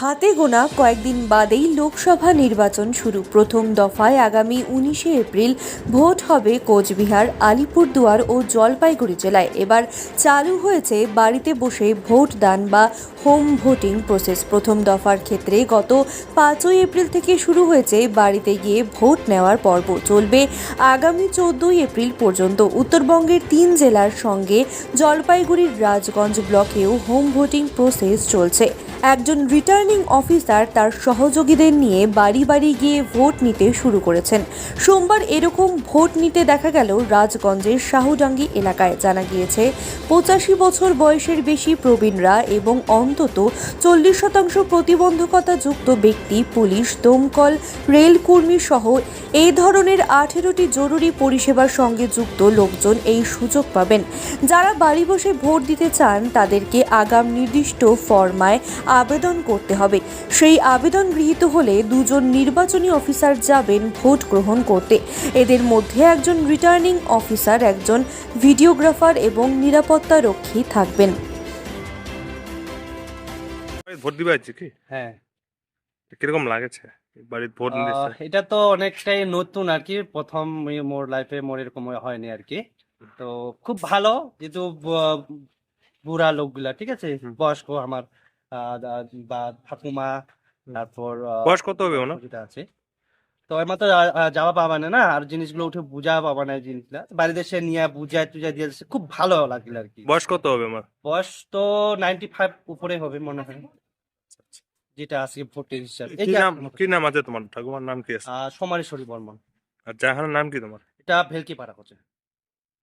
হাতে গোনা কয়েকদিন বাদেই লোকসভা নির্বাচন শুরু। প্রথম দফায় আগামী উনিশে এপ্রিল ভোট হবে কোচবিহার, আলিপুরদুয়ার ও জলপাইগুড়ি জেলায়। এবার চালু হয়েছে বাড়িতে বসে ভোট দান বা হোম ভোটিং প্রসেস। প্রথম দফার ক্ষেত্রে গত পাঁচই এপ্রিল থেকে শুরু হয়েছে বাড়িতে গিয়ে ভোট নেওয়ার পর্ব। চলবে আগামী চোদ্দই এপ্রিল পর্যন্ত। উত্তরবঙ্গের তিন জেলার সঙ্গে জলপাইগুড়ির রাজগঞ্জ ব্লকেও হোম ভোটিং প্রসেস চলছে। একজন রিটার্নিং অফিসার তার সহযোগীদের নিয়ে বাড়ি বাড়ি গিয়ে ভোট নিতে শুরু করেছেন। সোমবার এরকম ভোট নিতে দেখা গেল রাজগঞ্জের শাহুডাঙ্গি এলাকায় জানা গিয়েছে, পঁচাশি বছর বয়সের বেশি প্রবীণরা এবং অন্তত চল্লিশ শতাংশ প্রতিবন্ধকতা যুক্ত ব্যক্তি, পুলিশ, দমকল, রেলকর্মী সহ এই ধরনের আঠেরোটি জরুরি পরিষেবার সঙ্গে যুক্ত লোকজন এই সুযোগ পাবেন। যারা বাড়ি বসে ভোট দিতে চান, তাদেরকে আগাম নির্দিষ্ট ফরমায় আবেদন করতে হবে। সেই আবেদন গৃহীত হলে দুজন নির্বাচনী অফিসার যাবেন ভোট গ্রহণ করতে। এদের মধ্যে একজন রিটার্নিং অফিসার একজন ভিডিওগ্রাফার এবং নিরাপত্তা রক্ষী থাকবেন ভোট দিবে আজকে হ্যাঁ। কীরকম লাগেছে? ভোট এটা তো অনেকটাই নতুন আর কি। প্রথম মোর লাইফে মোর এরকম হয়নি আর কি। তো খুব ভালো যেহেতু বুড়া লোকগুলা ঠিক আছে? বয়স্ক আমার। বা ঠাকুমা তারপর বয়স কত হবে ওনার? যেটা আছে। তো এর মতো যাওয়া পাবা না না আর জিনিসগুলো উঠে বুঝা পাবা না এই জিনিসগুলা। বাড়িতে সে নিয়ে বুঝায় টুজায় দিয়ে খুব ভালো লাগল আর কি। বয়স কত হবে আমার বয়স তো নাইনটি ফাইভ উপরে হবে মনে হয়। যেটা আছে ভোটের হিসাবে। কি নাম কি। নাম আছে তোমার? ঠাকুমার নাম কি আছে? সমারেশ্বরী বর্মন। আর জাহানের নাম কি তোমার? এটা ভেলকি পাড়া হচ্ছে